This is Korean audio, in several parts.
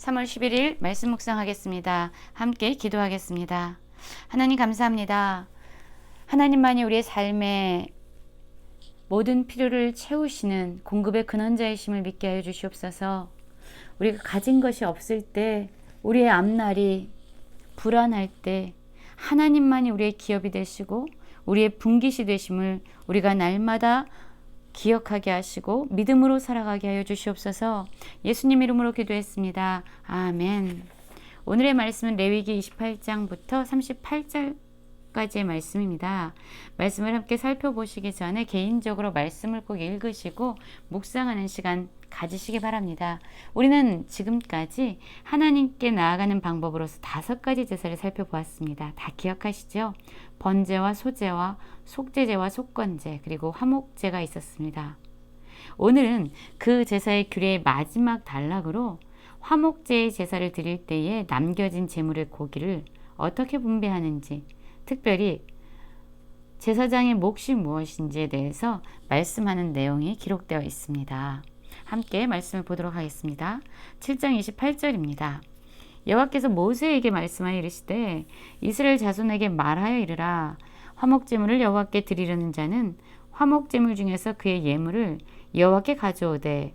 3월 11일 말씀 묵상하겠습니다. 함께 기도하겠습니다. 하나님 감사합니다. 하나님만이 우리의 삶에 모든 필요를 채우시는 공급의 근원자이심을 믿게 하여 주시옵소서. 우리가 가진 것이 없을 때, 우리의 앞날이 불안할 때, 하나님만이 우리의 기업이 되시고, 우리의 분깃이 되심을 우리가 날마다 기억하게 하시고 믿음으로 살아가게 하여 주시옵소서. 예수님 이름으로 기도했습니다. 아멘. 오늘의 말씀은 레위기 28장부터 38절 까지의 말씀입니다. 말씀을 함께 살펴보시기 전에 개인적으로 말씀을 꼭 읽으시고 묵상하는 시간 가지시기 바랍니다. 우리는 지금까지 하나님께 나아가는 방법으로서 다섯 가지 제사를 살펴보았습니다. 다 기억하시죠? 번제와 소제와 속제제와 속건제 그리고 화목제가 있었습니다. 오늘은 그 제사의 규례의 마지막 단락으로 화목제의 제사를 드릴 때에 남겨진 제물의 고기를 어떻게 분배하는지 특별히 제사장의 몫이 무엇인지에 대해서 말씀하는 내용이 기록되어 있습니다. 함께 말씀을 보도록 하겠습니다. 7장 28절입니다. 여호와께서 모세에게 말씀하여 이르시되 이스라엘 자손에게 말하여 이르라 화목 제물을 여호와께 드리려는 자는 화목 제물 중에서 그의 예물을 여호와께 가져오되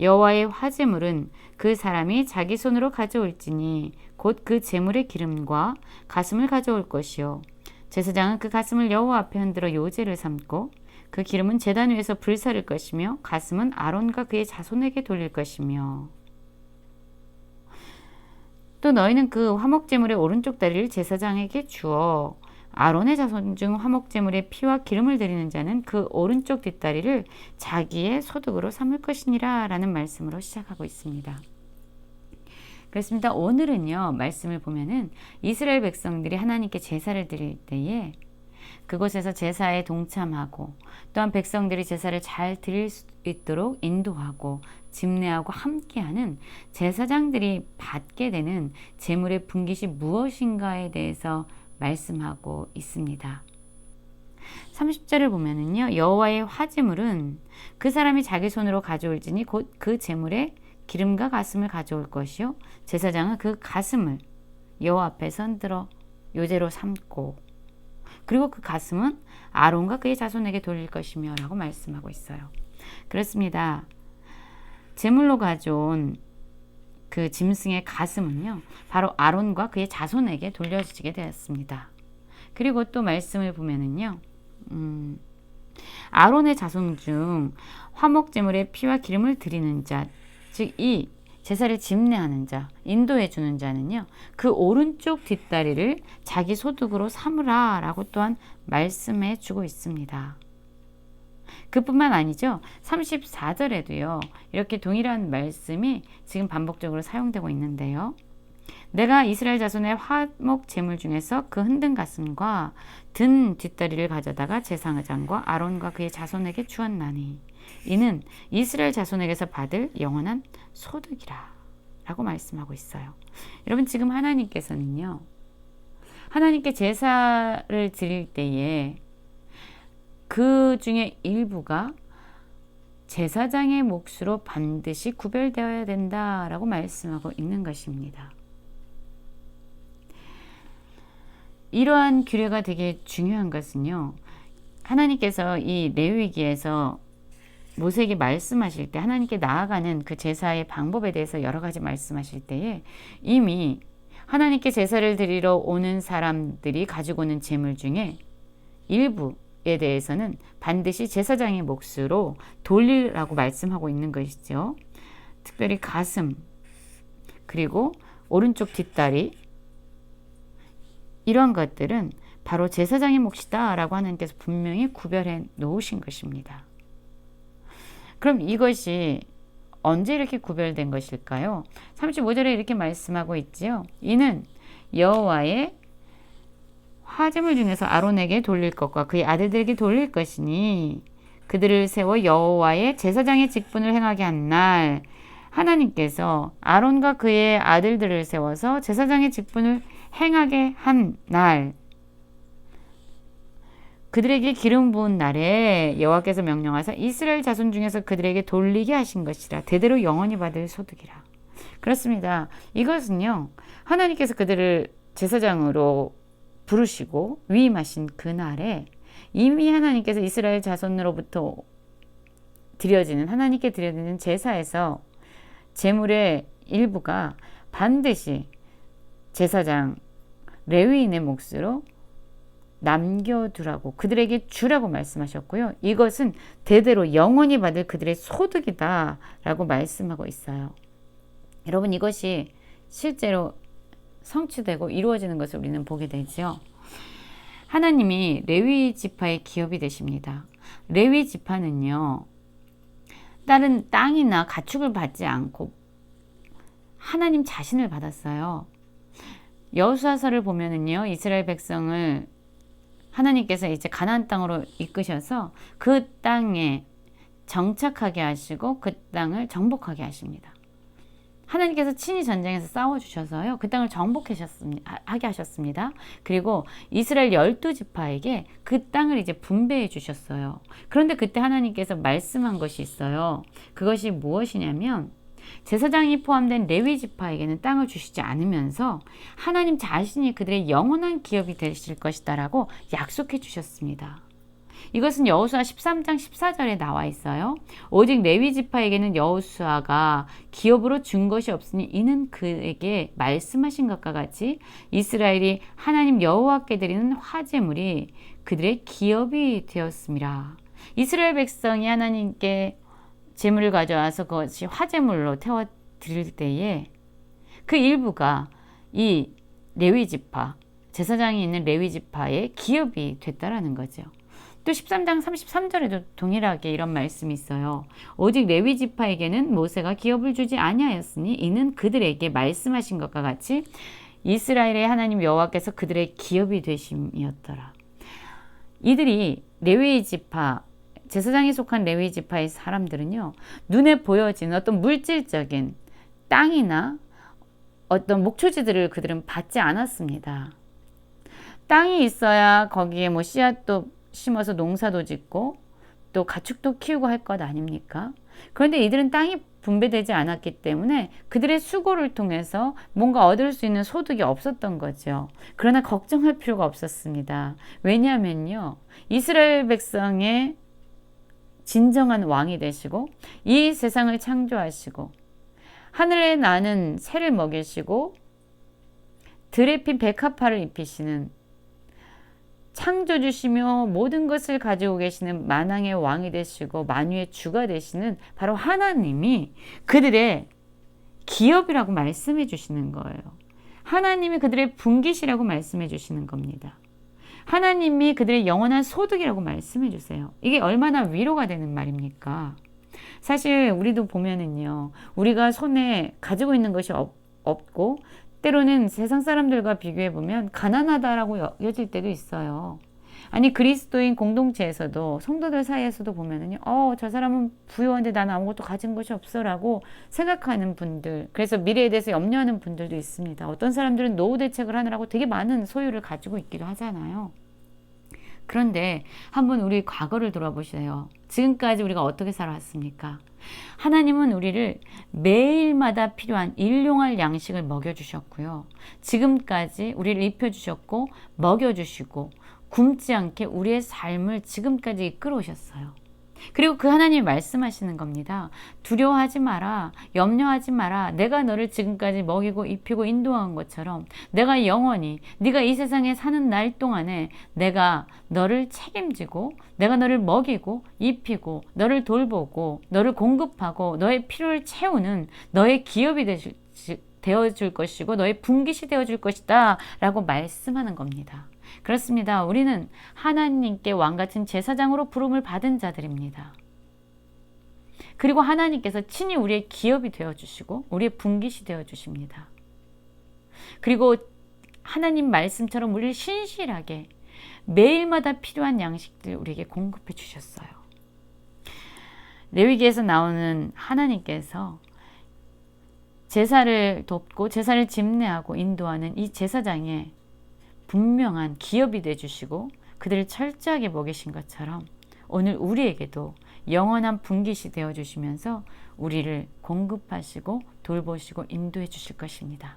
여호와의 화제물은 그 사람이 자기 손으로 가져올지니 곧그 제물의 기름과 가슴을 가져올 것이요. 제사장은 그 가슴을 여호와 앞에 흔들어 요제를 삼고 그 기름은 제단 위에서 불사를 것이며 가슴은 아론과 그의 자손에게 돌릴 것이며. 또 너희는 그 화목제물의 오른쪽 다리를 제사장에게 주어 아론의 자손 중 화목제물의 피와 기름을 드리는 자는 그 오른쪽 뒷다리를 자기의 소득으로 삼을 것이니라 라는 말씀으로 시작하고 있습니다. 그렇습니다. 오늘은요, 말씀을 보면은 이스라엘 백성들이 하나님께 제사를 드릴 때에 그곳에서 제사에 동참하고 또한 백성들이 제사를 잘 드릴 수 있도록 인도하고 집례하고 함께하는 제사장들이 받게 되는 제물의 분깃이 무엇인가에 대해서 말씀하고 있습니다. 30절을 보면은요. 여호와의 화제물은 그 사람이 자기 손으로 가져올지니 곧그 제물에 기름과 가슴을 가져올 것이요 제사장은 그 가슴을 여호와 앞에 손들어 요제로 삼고 그리고 그 가슴은 아론과 그의 자손에게 돌릴 것이며 라고 말씀하고 있어요. 그렇습니다. 제물로 가져온 그 짐승의 가슴은요, 바로 아론과 그의 자손에게 돌려지게 되었습니다. 그리고 또 말씀을 보면은요, 음, 아론의 자손 중 화목 제물의 피와 기름을 드리는 자, 즉 이 제사를 집례하는 자, 인도해 주는 자는요, 그 오른쪽 뒷다리를 자기 소득으로 삼으라 라고 또한 말씀해 주고 있습니다. 그뿐만 아니죠. 34절에도요. 이렇게 동일한 말씀이 지금 반복적으로 사용되고 있는데요. 내가 이스라엘 자손의 화목 제물 중에서 그 흔든 가슴과 든 뒷다리를 가져다가 제사장과 아론과 그의 자손에게 주었나니 이는 이스라엘 자손에게서 받을 영원한 소득이라 라고 말씀하고 있어요. 여러분 지금 하나님께서는요. 하나님께 제사를 드릴 때에 그 중에 일부가 제사장의 몫으로 반드시 구별되어야 된다라고 말씀하고 있는 것입니다. 이러한 규례가 되게 중요한 것은요. 하나님께서 이 레위기에서 모세에게 말씀하실 때 하나님께 나아가는 그 제사의 방법에 대해서 여러 가지 말씀하실 때에 이미 하나님께 제사를 드리러 오는 사람들이 가지고 오는 재물 중에 일부 에 대해서는 반드시 제사장의 몫으로 돌리라고 말씀하고 있는 것이죠. 특별히 가슴, 그리고 오른쪽 뒷다리, 이런 것들은 바로 제사장의 몫이다 라고 하나님께서 분명히 구별해 놓으신 것입니다. 그럼 이것이 언제 이렇게 구별된 것일까요? 35절에 이렇게 말씀하고 있지요. 이는 여호와의 화제물 중에서 아론에게 돌릴 것과 그의 아들들에게 돌릴 것이니 그들을 세워 여호와의 제사장의 직분을 행하게 한 날 하나님께서 아론과 그의 아들들을 세워서 제사장의 직분을 행하게 한 날 그들에게 기름 부은 날에 여호와께서 명령하사 이스라엘 자손 중에서 그들에게 돌리게 하신 것이라 대대로 영원히 받을 소득이라 그렇습니다. 이것은요, 하나님께서 그들을 제사장으로 부르시고 위임하신 그날에 이미 하나님께서 이스라엘 자손으로부터 드려지는 하나님께 드려지는 제사에서 제물의 일부가 반드시 제사장 레위인의 몫으로 남겨두라고 그들에게 주라고 말씀하셨고요. 이것은 대대로 영원히 받을 그들의 소득이다라고 말씀하고 있어요. 여러분 이것이 실제로 성취되고 이루어지는 것을 우리는 보게 되죠. 하나님이 레위 지파의 기업이 되십니다. 레위 지파는요. 다른 땅이나 가축을 받지 않고 하나님 자신을 받았어요. 여수아서를 보면은요. 이스라엘 백성을 하나님께서 이제 가나안 땅으로 이끄셔서 그 땅에 정착하게 하시고 그 땅을 정복하게 하십니다. 하나님께서 친히 전쟁에서 싸워 주셔서요. 그 땅을 정복하셨습니다. 하게 하셨습니다. 그리고 이스라엘 열두 지파에게 그 땅을 이제 분배해 주셨어요. 그런데 그때 하나님께서 말씀한 것이 있어요. 그것이 무엇이냐면 제사장이 포함된 레위 지파에게는 땅을 주시지 않으면서 하나님 자신이 그들의 영원한 기업이 되실 것이다라고 약속해 주셨습니다. 이것은 여호수아 13장 14절에 나와 있어요. 오직 레위 지파에게는 여호수아가 기업으로 준 것이 없으니 이는 그에게 말씀하신 것과 같이 이스라엘이 하나님 여호와께 드리는 화제물이 그들의 기업이 되었습니다. 이스라엘 백성이 하나님께 재물을 가져와서 그것이 화제물로 태워 드릴 때에 그 일부가 이 레위 지파 제사장이 있는 레위 지파의 기업이 됐다라는 거죠. 또 13장 33절에도 동일하게 이런 말씀이 있어요. 오직 레위 지파에게는 모세가 기업을 주지 아니하였으니 이는 그들에게 말씀하신 것과 같이 이스라엘의 하나님 여호와께서 그들의 기업이 되심이었더라. 이들이 레위 지파 제사장에 속한 레위 지파의 사람들은요. 눈에 보여지는 어떤 물질적인 땅이나 어떤 목초지들을 그들은 받지 않았습니다. 땅이 있어야 거기에 뭐 씨앗도 심어서 농사도 짓고 또 가축도 키우고 할 것 아닙니까? 그런데 이들은 땅이 분배되지 않았기 때문에 그들의 수고를 통해서 뭔가 얻을 수 있는 소득이 없었던 거죠. 그러나 걱정할 필요가 없었습니다. 왜냐하면요. 이스라엘 백성의 진정한 왕이 되시고 이 세상을 창조하시고 하늘에 나는 새를 먹이시고 들에 핀 백합화를 입히시는 창조 주시며 모든 것을 가지고 계시는 만왕의 왕이 되시고 만유의 주가 되시는 바로 하나님이 그들의 기업이라고 말씀해 주시는 거예요. 하나님이 그들의 분기시라고 말씀해 주시는 겁니다. 하나님이 그들의 영원한 소득이라고 말씀해 주세요. 이게 얼마나 위로가 되는 말입니까? 사실 우리도 보면은요, 우리가 손에 가지고 있는 것이 없, 없고 때로는 세상 사람들과 비교해 보면 가난하다라고 여길 때도 있어요. 아니 그리스도인 공동체에서도 성도들 사이에서도 보면은요, 어, 저 사람은 부유한데 나는 아무것도 가진 것이 없어라고 생각하는 분들, 그래서 미래에 대해서 염려하는 분들도 있습니다. 어떤 사람들은 노후 대책을 하느라고 되게 많은 소유를 가지고 있기도 하잖아요. 그런데 한번 우리 과거를 돌아보세요. 지금까지 우리가 어떻게 살아왔습니까? 하나님은 우리를 매일마다 필요한 일용할 양식을 먹여주셨고요. 지금까지 우리를 입혀주셨고, 먹여주시고, 굶지 않게 우리의 삶을 지금까지 이끌어 오셨어요. 그리고 그 하나님이 말씀하시는 겁니다. 두려워하지 마라. 염려하지 마라. 내가 너를 지금까지 먹이고 입히고 인도한 것처럼 내가 영원히 네가 이 세상에 사는 날 동안에 내가 너를 책임지고 내가 너를 먹이고 입히고 너를 돌보고 너를 공급하고 너의 필요를 채우는 너의 기업이 되실 되어줄 것이고 너의 분깃이 되어줄 것이다 라고 말씀하는 겁니다. 그렇습니다. 우리는 하나님께 왕같은 제사장으로 부름을 받은 자들입니다. 그리고 하나님께서 친히 우리의 기업이 되어 주시고 우리의 분깃이 되어 주십니다. 그리고 하나님 말씀처럼 우리를 신실하게 매일마다 필요한 양식들 우리에게 공급해 주셨어요. 레위기에서 나오는 하나님께서 제사를 돕고 제사를 집례하고 인도하는 이 제사장의 분명한 기업이 되주시고 그들을 철저하게 먹이신 것처럼 오늘 우리에게도 영원한 분깃이 되어 주시면서 우리를 공급하시고 돌보시고 인도해 주실 것입니다.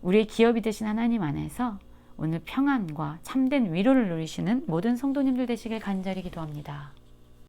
우리의 기업이 되신 하나님 안에서 오늘 평안과 참된 위로를 누리시는 모든 성도님들 되시길 간절히 기도합니다.